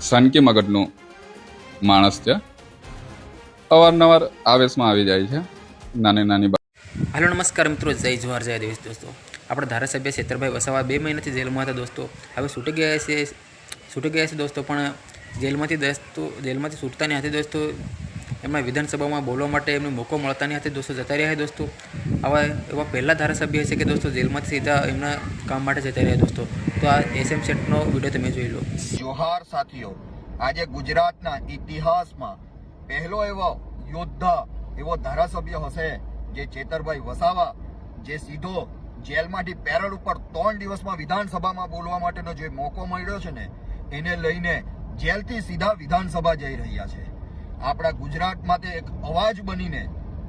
સનકી મગજનું માણસ છે. અવારનવાર આવેશમાં આવી જાય છે. નાની નાની હાલો, નમસ્કાર મિત્રો, જય જુહાર જય દેશ દોસ્તો. આપણા ધારાસભ્ય છેતરભાઈ વસાવા બે મહિનાથી જેલમાં હતા દોસ્તો. હવે છૂટી ગયા છે, છૂટી ગયા છે દોસ્તો, પણ જેલમાંથી દોસ્તો જેલમાંથી છૂટતા નહીં હતી દોસ્તો એમના વિધાનસભામાં બોલવા માટે એમને મોકો મળતા નહીં. હતી દોસ્તો જતા રહ્યા છે દોસ્તો. આવા એવા પહેલા ધારાસભ્ય છે કે દોસ્તો જેલમાંથી સીધા એમના કામ માટે જતા રહ્યા દોસ્તો. તો આ એસએમ સેટનો વીડિયો તમે જોઈ લો. જોહાર સાથીઓ, આજે ગુજરાતના ઇતિહાસમાં પહેલો એવો યોદ્ધા, એવો ધારાસભ્ય હશે જે ચેતરભાઈ વસાવા, જે સીધો જેલમાંથી પેરલ ઉપર ત્રણ દિવસમાં વિધાનસભામાં બોલવા માટેનો જે મોકો મળ્યો છે ને, એને લઈને જેલથી સીધા વિધાનસભા જઈ રહ્યા છે. આપણા ગુજરાતમાં તે એક અવાજ બનીને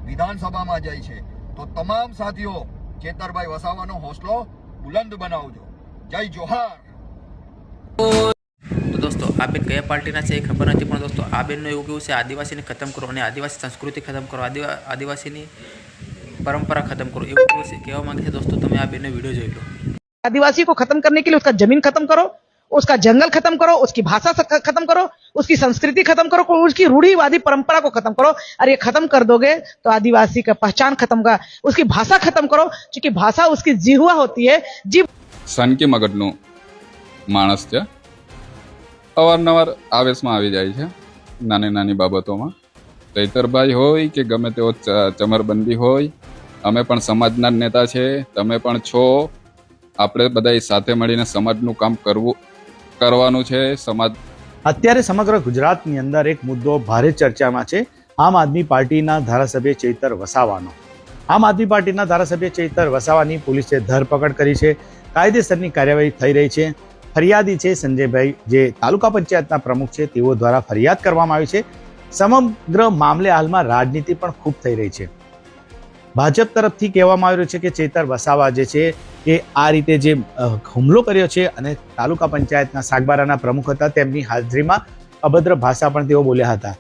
વિધાનસભામાં જાય છે તો તમામ સાથીઓ ચેતરભાઈ વસાવાનો હોસલો બુલંદ બનાવજો જય જોહાર તો દોસ્તો આ બેન કયા પાર્ટીના છે એ ખબર નથી પણ દોસ્તો આ બેનનું એવું કેવું છે આદિવાસીને ખતમ કરો અને આદિવાસી સંસ્કૃતિ ખતમ કરો આદિવા આદિવાસીની પરંપરા ખતમ કરો એવું કેવું છે કહેવા માંગે છે દોસ્તો તમે આ બેનનો વિડીયો જોઈ લો आदिवासी को खत्म करने के लिए उसका जमीन खत्म करो उसका जंगल खत्म करो उसकी भाषा स- खत्म करो उसकी संस्कृति खत्म करो उसकी रूढ़िवादी परंपरा को खत्म करो और ये खत्म कर दोगे तो आदिवासी का पहचान खत्म का उसकी भाषा खत्म करो क्योंकि भाषा उसकी जीवा होती है जीव સનકી મગજનું માણસ છે અવારનવાર આવેશમાં આવી જાય છે નાની નાની બાબતોમાં ચૈતરભાઈ હોય કે ગમે તેવો ચ- ચમરબંધી હોય અમે પણ સમાજના જ નેતા છે તમે પણ છો આપણે બધા સાથે મળીને સમાજનું કામ કરવું કરવાનું છે સમાજ અત્યારે સમગ્ર ગુજરાતની અંદર એક મુદ્દો ભારે ચર્ચામાં છે. આમ આદમી પાર્ટીના ધારાસભ્ય ચૈતર વસાવાનો. આમ આદમી પાર્ટીના ધારાસભ્ય ચૈતર વસાવાની પોલીસે ધરપકડ કરી છે. કાયદેસરની કાર્યવાહી થઈ રહી છે. ફરિયાદી છે સંજયભાઈ, જે તાલુકા પંચાયતના પ્રમુખ છે. તેઓ દ્વારા ફરિયાદ કરવામાં આવી છે. સમગ્ર મામલે હાલમાં રાજનીતિ પણ ખૂબ થઈ રહી છે. ભાજપ તરફથી કહેવામાં આવી રહ્યું છે કે ચેતર વસાવા જે છે એ આ રીતે જે હુમલો કર્યો છે અને તાલુકા પંચાયતના સાગબારાના પ્રમુખ હતા, તેમની હાજરીમાં અભદ્ર ભાષા પણ તેઓ બોલ્યા હતા.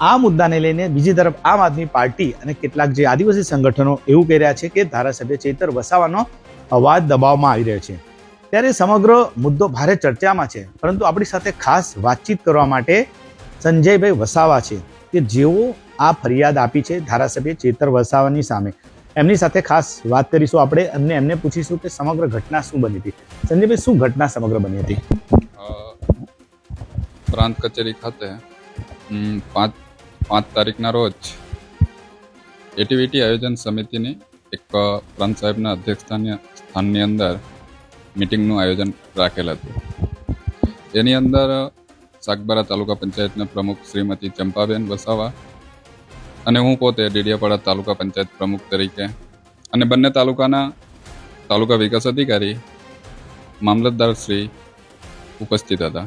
આ મુદ્દાને લઈને બીજી તરફ આમ આદમી પાર્ટી અને કેટલાક જે આદિવાસી સંગઠનો એવું કહી રહ્યા છે કે ધારાસભ્ય ચેતર વસાવાનો અવાજ દબાવવામાં આવી રહ્યો છે. ત્યારે સમગ્ર મુદ્દો ભારે ચર્ચામાં છે, પરંતુ આપણી સાથે ખાસ વાતચીત કરવા માટે સંજયભાઈ વસાવા છે કે જેઓ આ ફરિયાદ આપી છે ધારાસભ્ય ચેતર વસાવાની સામે. એમની સાથે ખાસ વાત કરીશું આપણે અને એમને પૂછીશું કે સમગ્ર ઘટના શું બની હતી. સંજયભાઈ શું ઘટના સમગ્ર બની હતી? પ્રાંત કચેરી ખાતે પાંચ પાંચ તારીખના રોજ એટીવીટી આયોજન સમિતિની એક પ્રાંત સાહેબના અધ્યક્ષસ્થાનની સ્થાનની અંદર મિટિંગનું આયોજન રાખેલ હતું. એની અંદર સાગબારા તાલુકા પંચાયતના પ્રમુખ શ્રીમતી ચંપાબેન વસાવા અને હું પોતે ડેડિયાપાડા તાલુકા પંચાયત પ્રમુખ તરીકે અને બંને તાલુકાના તાલુકા વિકાસ અધિકારી, મામલતદાર શ્રી ઉપસ્થિત હતા.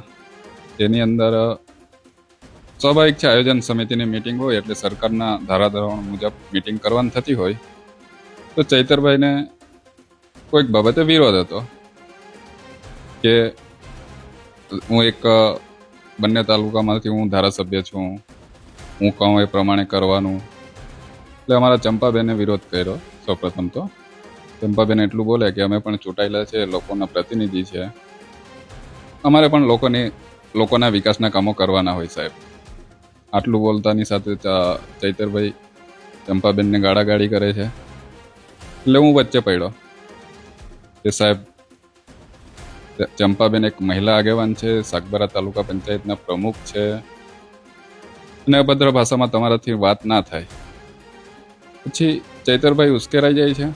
તેની અંદર સ્વાભાવિક છે, આયોજન સમિતિની મિટિંગ હોય એટલે સરકારના ધારાધોરણ મુજબ મિટિંગ કરવાની થતી હોય. તો ચૈતરભાઈને કોઈક બાબતે વિરોધ હતો કે હું એક બંને તાલુકામાંથી હું ધારાસભ્ય છું હું કહું એ પ્રમાણે કરવાનું. એટલે અમારા ચંપાબેને વિરોધ કર્યો, સૌપ્રથમ તો. ચંપાબેન એટલું બોલે કે અમે પણ ચૂંટાયેલા છે, લોકોના પ્રતિનિધિ છે. અમારે પણ લોકોની, લોકોના વિકાસના કામો કરવાના હોય સાહેબ. આટલું બોલતાની સાથે ચૈતરભાઈ ચંપાબેનને ગાળાગાળી કરે છે. એટલે હું વચ્ચે પડ્યો. કે સાહેબ, ચંપાબેન એક મહિલા આગેવાન છે, સાગબારા તાલુકા પંચાયતના પ્રમુખ છે. અને અભદ્ર ભાષામાં તમારાથી વાત ના થાય. પછી ચૈતરભાઈ ઉશ્કેરાઈ જાય છે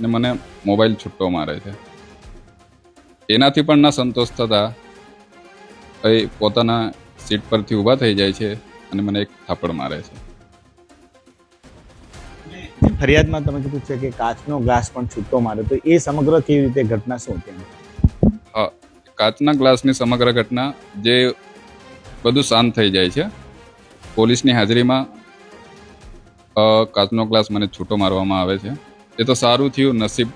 ને મને મોબાઈલ છૂટો મારે છે. એનાથી પણ ના સંતોષ થતા એ પોતાના સીટ પરથી ઊભા થઈ જાય છે અને મને એક થાપડ મારે છે. ફરિયાદમાં તમે કીધું છે કે કાચનો ગ્લાસ પણ છૂટો માર્યો તો એ સમગ્ર કેવી રીતે ઘટના શું હતી? હા કાચના ગ્લાસની સમગ્ર ઘટના જે બધું શાંત થઈ જાય છે. પોલીસની હાજરીમાં કાચનો ગ્લાસ મને છૂટો મારવામાં આવે છે. એ તો સારું થયું નસીબ